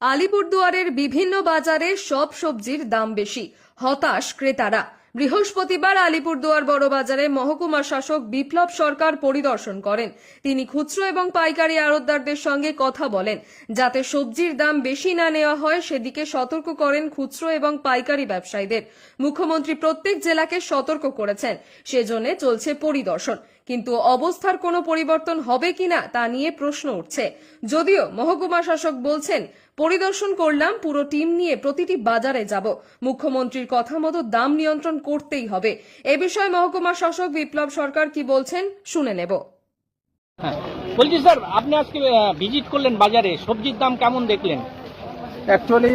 আলিপুরদুয়ারের বিভিন্ন বাজারে সব সবজির দাম বেশি। হতাশ ক্রেতারা। বৃহস্পতিবার আলিপুরদুয়ার বড় বাজারে মহকুমা শাসক বিপ্লব সরকার পরিদর্শন করেন। তিনি খুচরো এবং পাইকারি আড়তদারদের সঙ্গে কথা বলেন। যাতে সবজির দাম বেশি না নেওয়া হয়, সেদিকে সতর্ক করেন খুচরো এবং পাইকারি ব্যবসায়ীদের। মুখ্যমন্ত্রী প্রত্যেক জেলাকে সতর্ক করেছেন। সেজন্য চলছে পরিদর্শন। কিন্তু অবস্থার কোনো পরিবর্তন হবে কিনা তা নিয়ে প্রশ্ন উঠছে। যদিও মহকুমা শাসক বলছেন পরিদর্শন করলাম পুরো টিম নিয়ে প্রতিটি বাজারে যাব। মুখ্যমন্ত্রীর কথা মতো দাম নিয়ন্ত্রণ করতেই হবে। এ বিষয়ে মহকুমা শাসক বিপ্লব সরকার কি বলছেন শুনে নেব। হ্যাঁ বলছি স্যার আপনি আজকে ভিজিট করলেন বাজারে সবজির দাম কেমন দেখলেন? অ্যাকচুয়ালি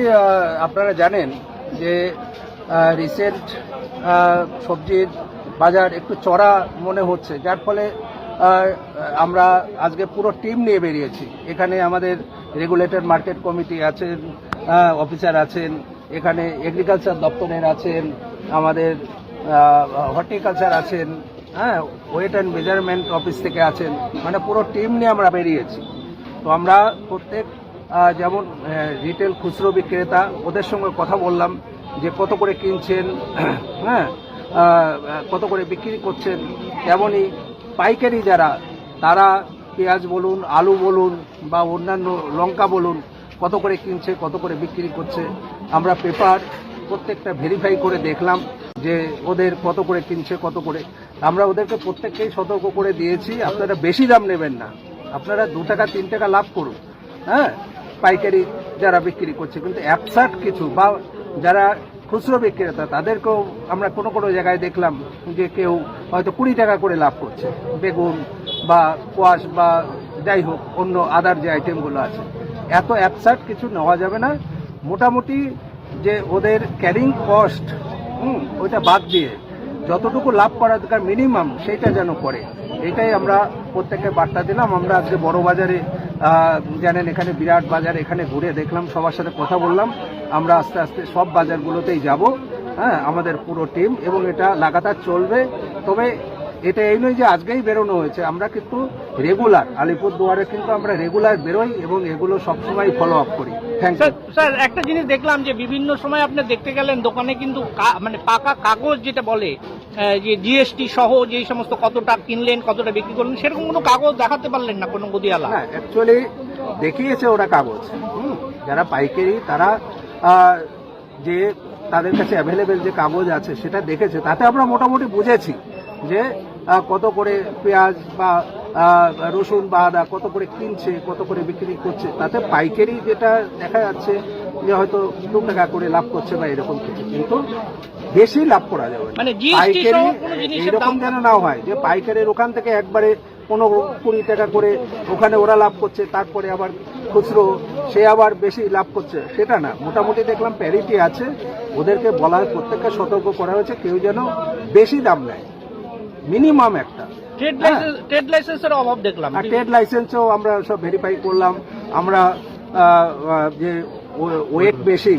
আপনারা জানেন যে রিসেন্ট সবজির বাজার একটু চড়া মনে হচ্ছে, যার ফলে আমরা আজকে পুরো টিম নিয়ে বেরিয়েছি। এখানে আমাদের রেগুলেটর মার্কেট কমিটি আছেন অফিসার আছেন, এখানে এগ্রিকালচার দপ্তরের আছেন, আমাদের হর্টিকালচার আছেন হ্যাঁ ওয়েট অ্যান্ড মেজারমেন্ট অফিস থেকে আছেন মানে পুরো টিম নিয়ে আমরা বেরিয়েছি। তো আমরা প্রত্যেক যেমন রিটেল খুচরো বিক্রেতা, ওদের সঙ্গে কথা বললাম যে কত করে কিনছেন হ্যাঁ কত করে বিক্রি করছেন, তেমনই পাইকারি যারা, তারা পেঁয়াজ বলুন, আলু বলুন, বা অন্যান্য লঙ্কা বলুন, কত করে কিনছে, কত করে বিক্রি করছে, আমরা পেপার প্রত্যেকটা ভেরিফাই করে দেখলাম যে ওদের কত করে কিনছে, কত করে। আমরা ওদেরকে প্রত্যেককেই সতর্ক করে দিয়েছি, আপনারা বেশি দাম নেবেন না। আপনারা দু টাকা, তিন টাকা লাভ করুন হ্যাঁ? পাইকারি যারা বিক্রি করছে, কিন্তু অ্যাপসাট কিছু, বা যারা খুচরো বিক্রেতা, তাদেরকেও আমরা কোনো কোনো জায়গায় দেখলাম যে কেউ হয়তো কুড়ি টাকা করে লাভ করছে। বেগুন বা কোয়াশ বা যাই হোক, অন্য আদার যে আইটেমগুলো আছে। এত অ্যাপসার্ট কিছু নেওয়া যাবে না। মোটামুটি যে ওদের ক্যারিং কস্ট হুম, ওইটা বাদ দিয়ে যতটুকু লাভ করা দরকার মিনিমাম সেইটা যেন করে। এটাই আমরা প্রত্যেককে বার্তা দিলাম। আমরা আজকে বড় বাজারে জানেন এখানে বিরাট বাজার, এখানে ঘুরে দেখলাম, সবার সাথে কথা বললাম। আমরা আস্তে আস্তে সব বাজারগুলোতেই যাব হ্যাঁ আমাদের পুরো টিম এবং এটা লাগাতার চলবে। তবে এটা এই নয় যে আজকেই বেরোনো হয়েছে, আমরা কিন্তু রেগুলার আলিপুরদুয়ারে কিন্তু আমরা রেগুলার বেরোই, এবং এগুলো সবসময় ফলো আপ করি। স্যার স্যার একটা জিনিস দেখলাম যে বিভিন্ন সময় আপনি দেখতে গেলেন দোকানে কিন্তু মানে পাকা কাগজ যেটা বলে যে জিএসটি সহ যে সমস্ত কতটা কিনলেন কতটা বিক্রি করলেন সেরকম কোনো কাগজ দেখাতে পারলেন না কোনো গদিয়ালা অ্যাকচুয়ালি দেখিয়েছে ওরা কাগজ। যারা পাইকারি তারা যে তাদের কাছে অ্যাভেলেবেল যে কাগজ আছে সেটা দেখেছে। তাতে আমরা মোটামুটি বুঝেছি যে কত করে পেঁয়াজ বা রসুন বা আদা কত করে কিনছে কত করে বিক্রি করছে তাতে পাইকারি যেটা দেখা যাচ্ছে যে হয়তো দু টাকা করে লাভ করছে বা এরকম কিছু। কিন্তু বেশি লাভ করা যাবে মানে পাইকারি দাম- যেন না হয় যে পাইকারের ওখান থেকে একবারে পনেরো কুড়ি টাকা করে ওখানে ওরা লাভ করছে তারপরে আবার খুচরো সে আবার বেশি লাভ করছে সেটা না। মোটামুটি দেখলাম প্যারিটি আছে ওদেরকে বলা প্রত্যেককে সতর্ক করা হয়েছে কেউ যেন বেশি দাম নেয়। মিনিমাম একটা। ট্রেড। লাইসেন্স ট্রেড লাইসেন্সের অভাব দেখলাম। আর ট্রেড লাইসেন্সও আমরা সব ভেরিফাই করলাম। আমরা যে ওয়েট বেশি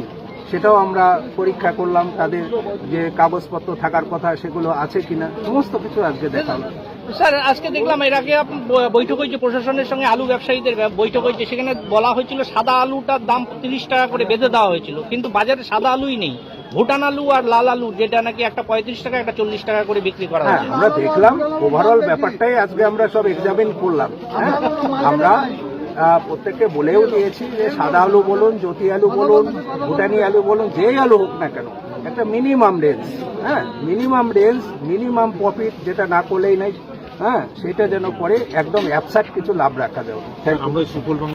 সেটাও আমরা পরীক্ষা করলাম। তাদের যে কাগজপত্র থাকার কথা সেগুলো আছে কিনা সমস্ত কিছু আজকে দেখালাম। স্যার আজকে দেখলাম এর আগে বৈঠক হয়েছে প্রশাসনের সঙ্গে আলু ব্যবসায়ীদের ব্য- বৈঠক হয়েছে। সেখানে বলা হয়েছিল সাদা আলুটার দাম তিরিশ টাকা করে বেঁধে দেওয়া হয়েছিল। কিন্তু বাজারে সাদা আলুই নেই। ভুটান আলু আর লাল আলু যেটা নাকি একটা পঁয়ত্রিশ টাকা একটা চল্লিশ টাকা করে বিক্রি করা হ্যাঁ আমরা দেখলাম ওভারঅল ব্যাপারটাই আজকে আমরা সব এক্সামিন করলাম। হ্যাঁ আমরা প্রত্যেককে বলেও দিয়েছি যে সাদা আলু বলুন জ্যোতি আলু বলুন ভুটানি আলু বলুন যেই আলু হোক না কেন একটা মিনিমাম রেঞ্জ হ্যাঁ মিনিমাম রেঞ্জ মিনিমাম প্রফিট যেটা না করলেই নাই হ্যাঁ সেটা যেন করে একদম অ্যাবসার্ট কিছু লাভ রাখা যাবে থ্যাংক ইউ